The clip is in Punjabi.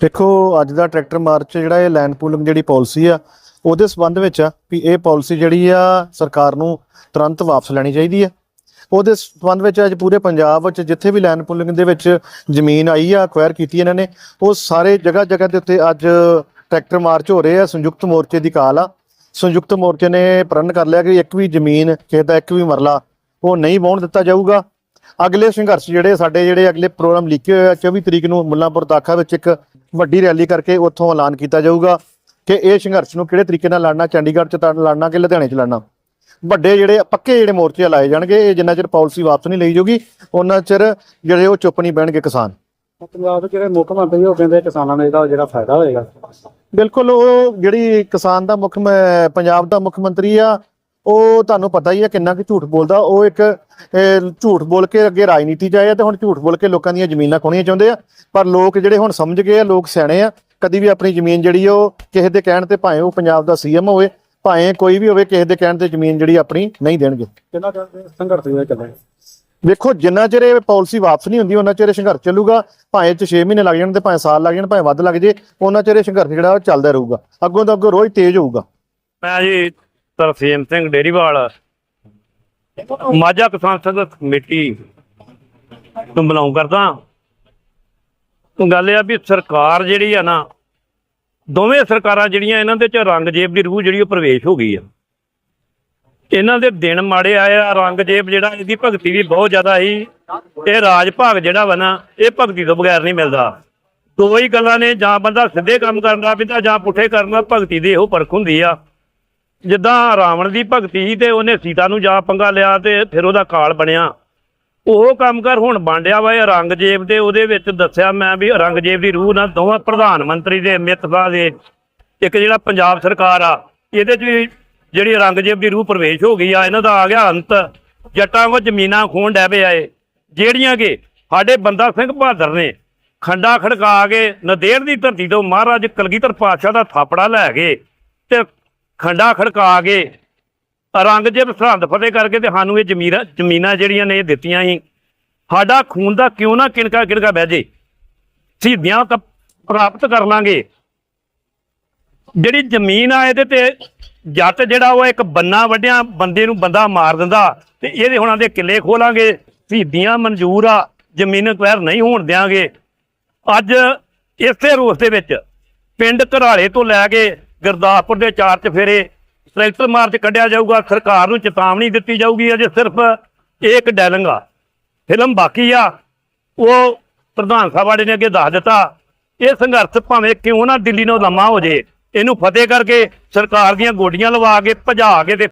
ਦੇਖੋ, ਅੱਜ ਦਾ ਟਰੈਕਟਰ ਮਾਰਚ ਜਿਹੜਾ ਇਹ ਲੈਂਡ ਪੂਲਿੰਗ ਜਿਹੜੀ ਪਾਲਿਸੀ ਆ, ਉਹਦੇ ਸਬੰਧ ਵਿੱਚ ਆ ਵੀ ਇਹ ਪਾਲਿਸੀ ਜਿਹੜੀ ਆ, ਸਰਕਾਰ ਨੂੰ ਤੁਰੰਤ ਵਾਪਸ ਲੈਣੀ ਚਾਹੀਦੀ ਆ। ਉਹਦੇ ਸਬੰਧ ਵਿੱਚ ਅੱਜ ਪੂਰੇ ਪੰਜਾਬ ਵਿੱਚ ਜਿੱਥੇ ਵੀ ਲੈਂਡ ਪੂਲਿੰਗ ਦੇ ਵਿੱਚ ਜ਼ਮੀਨ ਆਈ ਆ ਅਕਵਾਇਰ ਕੀਤੀ ਇਹਨਾਂ ਨੇ, ਉਹ ਸਾਰੇ ਜਗ੍ਹਾ ਜਗ੍ਹਾ ਦੇ ਉੱਤੇ ਅੱਜ ਟਰੈਕਟਰ ਮਾਰਚ ਹੋ ਰਹੇ ਆ, ਸੰਯੁਕਤ ਮੋਰਚੇ ਦੀ ਕਾਲ ਆ। ਸੰਯੁਕਤ ਮੋਰਚੇ ਨੇ ਪ੍ਰਣ ਕਰ ਲਿਆ ਕਿ ਇੱਕ ਵੀ ਜ਼ਮੀਨ, ਕਿਸੇ ਦਾ ਇੱਕ ਵੀ ਮਰਲਾ, ਉਹ ਨਹੀਂ ਵਾਹੁਣ ਦਿੱਤਾ ਜਾਊਗਾ। ਅਗਲੇ ਸੰਘਰਸ਼ ਜਿਹੜੇ ਸਾਡੇ ਜਿਹੜੇ ਅਗਲੇ ਪ੍ਰੋਗਰਾਮ ਲਿਖੇ ਹੋਏ ਆ 24 ਤਰੀਕ ਨੂੰ ਮੁੱਲਾਂਪੁਰ ਦਾਖਾ ਵਿੱਚ ਇੱਕ ਵੱਡੀ ਰੈਲੀ ਕਰਕੇ ਉੱਥੋਂ ਐਲਾਨ ਕੀਤਾ ਜਾਊਗਾ ਕਿ ਇਹ ਸੰਘਰਸ਼ ਨੂੰ ਕਿਹੜੇ ਤਰੀਕੇ ਨਾਲ ਲੜਨਾ ਚੰਡੀਗੜ੍ਹ ਚ ਲੜਨਾ ਕਿ ਲੁਧਿਆਣੇ ਚ ਲੜਨਾ? ਵੱਡੇ ਜਿਹੜੇ ਪੱਕੇ ਜਿਹੜੇ ਮੋਰਚੇ ਲਾਏ ਜਾਣਗੇ ਇਹ ਜਿੰਨਾ ਚਿਰ ਪਾਲਿਸੀ ਵਾਪਸ ਨਹੀਂ ਲਈ ਜਾਊਗੀ ਉਹਨਾਂ ਚਿਰ ਜਿਹੜੇ ਉਹ ਚੁੱਪ ਨਹੀਂ ਬਹਿਣਗੇ ਕਿਸਾਨ। ਪੰਜਾਬ ਦੇ ਜਿਹੜੇ ਮੁੱਖ ਮੰਤਰੀ ਉਹ ਕਹਿੰਦੇ ਕਿਸਾਨਾਂ ਨੂੰ ਇਹਦਾ ਜਿਹੜਾ ਫਾਇਦਾ ਹੋਏਗਾ। ਬਿਲਕੁਲ ਉਹ ਜਿਹੜੀ ਕਿਸਾਨ ਦਾ ਮੁੱਖ ਪੰਜਾਬ ਦਾ ਮੁੱਖ ਮੰਤਰੀ ਆ ਉਹ ਤੁਹਾਨੂੰ ਪਤਾ ਹੀ ਆ ਕਿੰਨਾ ਕਿ ਝੂਠ ਬੋਲਦਾ। ਉਹ ਇੱਕ ਝੂਠ ਬੋਲ ਕੇ ਅੱਗੇ ਰਾਜਨੀਤੀ 'ਚ ਆਏ ਆ ਤੇ ਹੁਣ ਝੂਠ ਬੋਲ ਕੇ ਲੋਕਾਂ ਦੀਆਂ ਜ਼ਮੀਨਾਂ ਖੋਣੀਆਂ ਚਾਹੁੰਦੇ ਆ। ਪਰ ਲੋਕ ਜਿਹੜੇ ਹੁਣ ਸਮਝ ਗਏ ਆ ਲੋਕ ਸਿਆਣੇ ਆ ਕਦੀ ਵੀ ਆਪਣੀ ਜ਼ਮੀਨ ਜਿਹੜੀ ਉਹ ਕਿਸੇ ਦੇ ਕਹਿਣ ਤੇ ਭਾਵੇਂ ਉਹ ਪੰਜਾਬ ਦਾ ਸੀਐਮ ਹੋਵੇ ਭਾਵੇਂ ਕੋਈ ਵੀ ਹੋਵੇ ਕਿਸੇ ਦੇ ਕਹਿਣ ਤੇ ਜ਼ਮੀਨ ਜਿਹੜੀ ਆਪਣੀ ਨਹੀਂ ਦੇਣਗੇ। ਕਿੰਨਾ ਚਿਰ ਸੰਘਰਸ਼ ਦੇ ਚੱਲੇ ਵੇਖੋ ਜਿੰਨਾ ਚਿਰ ਇਹ ਪਾਲਿਸੀ ਵਾਪਸ ਨਹੀਂ ਹੁੰਦੀ ਉਹਨਾਂ ਚਿਰ ਇਹ ਸੰਘਰਸ਼ ਚੱਲੂਗਾ। ਭਾਵੇਂ ਚ 6 ਮਹੀਨੇ ਲੱਗ ਜਾਣ ਤੇ ਭਾਵੇਂ ਸਾਲ ਲੱਗ ਜਾਣ ਭਾਵੇਂ ਵੱਧ ਲੱਗ ਜੇ ਉਹਨਾਂ ਚਿਰ ਇਹ ਸੰਘਰਸ਼ ਜਿਹੜਾ ਉਹ ਚੱਲਦਾ ਰਹੂਗਾ। ਅੱਗੋਂ ਤੋਂ ਅੱਗੋਂ ਰੋਜ਼ ਤੇਜ਼ ਹੋਊਗਾ। ਮੈਂ ਜੀ ਤਰਸੇਮ ਸਿੰਘ ਡੇਰੀਵਾਲ, ਮਾਝਾ ਕਿਸਾਨ ਸੰਘ ਕਮੇਟੀ ਤੋਂ ਬਿਲੋਂਗ ਕਰਦਾ ਗੱਲ ਇਹ ਆ ਵੀ ਸਰਕਾਰ ਜਿਹੜੀ ਆ ਨਾ, ਦੋਵੇਂ ਸਰਕਾਰਾਂ ਜਿਹੜੀਆਂ ਇਹਨਾਂ ਦੇ ਚ ਰੰਗਜੇਬ ਦੀ ਰੂਹ ਜਿਹੜੀ ਉਹ ਪ੍ਰਵੇਸ਼ ਹੋ ਗਈ ਆ। ਇਹਨਾਂ ਦੇ ਦਿਨ ਮਾੜੇ ਆਏ ਆ ਰੰਗਜੇਬ ਜਿਹੜਾ ਇਹਦੀ ਭਗਤੀ ਵੀ ਬਹੁਤ ਜ਼ਿਆਦਾ ਸੀ। ਇਹ ਰਾਜ ਭਾਗ ਜਿਹੜਾ ਵਾ ਨਾ, ਇਹ ਭਗਤੀ ਤੋਂ ਬਗੈਰ ਨਹੀਂ ਮਿਲਦਾ। ਦੋ ਹੀ ਗੱਲਾਂ ਨੇ, ਜਾਂ ਬੰਦਾ ਸਿੱਧੇ ਕੰਮ ਕਰਨਾ ਪਿੰਦਾ ਜਾਂ ਪੁੱਠੇ ਕਰਨਾ ਭਗਤੀ ਦੀ ਇਹੋ ਪਰਖ ਹੁੰਦੀ ਆ। ਜਿੱਦਾਂ ਰਾਵਣ ਦੀ ਭਗਤੀ ਸੀ ਤੇ ਉਹਨੇ ਸੀਤਾ ਨੂੰ ਜਾ ਪੰਗਾ ਲਿਆ ਤੇ ਫਿਰ ਉਹਦਾ ਕਾਲ ਬਣਿਆ। ਉਹ ਕੰਮ ਕਰ ਹੁਣ ਬਾਂਡਿਆ ਵਾ ਇਹ ਔਰੰਗਜ਼ੇਬ ਦੇ ਉਹਦੇ ਵਿੱਚ ਦੱਸਿਆ ਮੈਂ ਵੀ ਔਰੰਗਜ਼ੇਬ ਦੀ ਰੂਹ ਨਾਲ ਦੋਵਾਂ ਪ੍ਰਧਾਨ ਮੰਤਰੀ ਦੇ ਮਿਤਵਾ ਦੇ ਇੱਕ ਜਿਹੜਾ ਪੰਜਾਬ ਸਰਕਾਰ ਆ, ਇਹਦੇ 'ਚ ਵੀ ਜਿਹੜੀ ਔਰੰਗਜ਼ੇਬ ਦੀ ਰੂਹ ਪ੍ਰਵੇਸ਼ ਹੋ ਗਈ ਆ, ਇਹਨਾਂ ਦਾ ਆ ਗਿਆ ਅੰਤ। ਜੱਟਾਂ ਕੋ ਜ਼ਮੀਨਾਂ ਖੋਣ ਡੈ ਪਿਆ ਏ ਜਿਹੜੀਆਂ ਕਿ ਸਾਡੇ ਬੰਦਾ ਸਿੰਘ ਬਹਾਦਰ ਨੇ ਖੰਡਾ ਖੜਕਾ ਕੇ ਨਦੇੜ ਦੀ ਧਰਤੀ ਤੋਂ ਮਹਾਰਾਜ ਕਲਗੀਧਰ ਪਾਤਸ਼ਾਹ ਦਾ ਥਾਪੜਾ ਲੈ ਕੇ ਤੇ ਖੰਡਾ ਖੜਕਾ ਕੇ ਔਰੰਗਜ਼ੇਬ ਸਰਹੰਦ ਫਤਿਹ ਕਰਕੇ ਤੇ ਸਾਨੂੰ ਇਹ ਜ਼ਮੀਰਾਂ ਜ਼ਮੀਨਾਂ ਜਿਹੜੀਆਂ ਨੇ ਇਹ ਦਿੱਤੀਆਂ ਸੀ। ਸਾਡਾ ਖੂਨ ਦਾ ਕਿਉਂ ਨਾ ਕਿਣਕਾ ਕਿਣਕਾ ਬਹਿ ਜੇ। ਸ਼ਹੀਦੀਆਂ ਤਾਂ ਪ੍ਰਾਪਤ ਕਰ ਲਾਂਗੇ। ਜਿਹੜੀ ਜ਼ਮੀਨ ਆ ਇਹਦੇ ਤੇ ਜੱਟ ਜਿਹੜਾ ਉਹ ਇੱਕ ਬੰਨਾ ਵੱਡਿਆਂ ਬੰਦੇ ਨੂੰ ਬੰਦਾ ਮਾਰ ਦਿੰਦਾ ਤੇ ਇਹਦੇ ਹੁਣਾਂ ਦੇ ਕਿੱਲੇ ਖੋਲਾਂਗੇ। ਸ਼ਹੀਦੀਆਂ ਮਨਜ਼ੂਰ ਆ, ਜ਼ਮੀਨ ਅਕਵਾਇਰ ਨਹੀਂ ਹੋਣ ਦਿਆਂਗੇ। ਅੱਜ ਇਸੇ ਰੋਸ ਦੇ ਵਿੱਚ ਪਿੰਡ ਘਰਾਲੇ ਤੋਂ ਲੈ ਕੇ ਗੁਰਦਾਸਪੁਰ ਦੇ ਚਾਰ ਚਫੇਰੇ ਟਰੈਕਟਰ ਮਾਰਚ ਕੱਢਿਆ ਜਾਊਗਾ, ਸਰਕਾਰ ਨੂੰ ਚੇਤਾਵਨੀ ਦਿੱਤੀ ਜਾਊਗੀ, ਅਜੇ ਸਿਰਫ ਇੱਕ ਡੈਲਿੰਗ ਆ। ਫਿਲਮ ਬਾਕੀ ਆ, ਉਹ ਪ੍ਰਧਾਨ ਸਾਹਿਬ ਵਾਲੇ ਨੇ ਅੱਗੇ ਦੱਸ ਦਿੱਤਾ, ਇਹ ਸੰਘਰਸ਼ ਭਾਵੇਂ ਕਿਉਂ ਨਾ ਦਿੱਲੀ ਨੂੰ ਲੰਮਾ ਹੋ ਜੇ, ਇਹਨੂੰ ਫਤਿਹ ਕਰਕੇ ਸਰਕਾਰ ਦੀਆਂ ਗੋਡੀਆਂ ਲਵਾ ਕੇ ਭਜਾ ਕੇ ਤੇ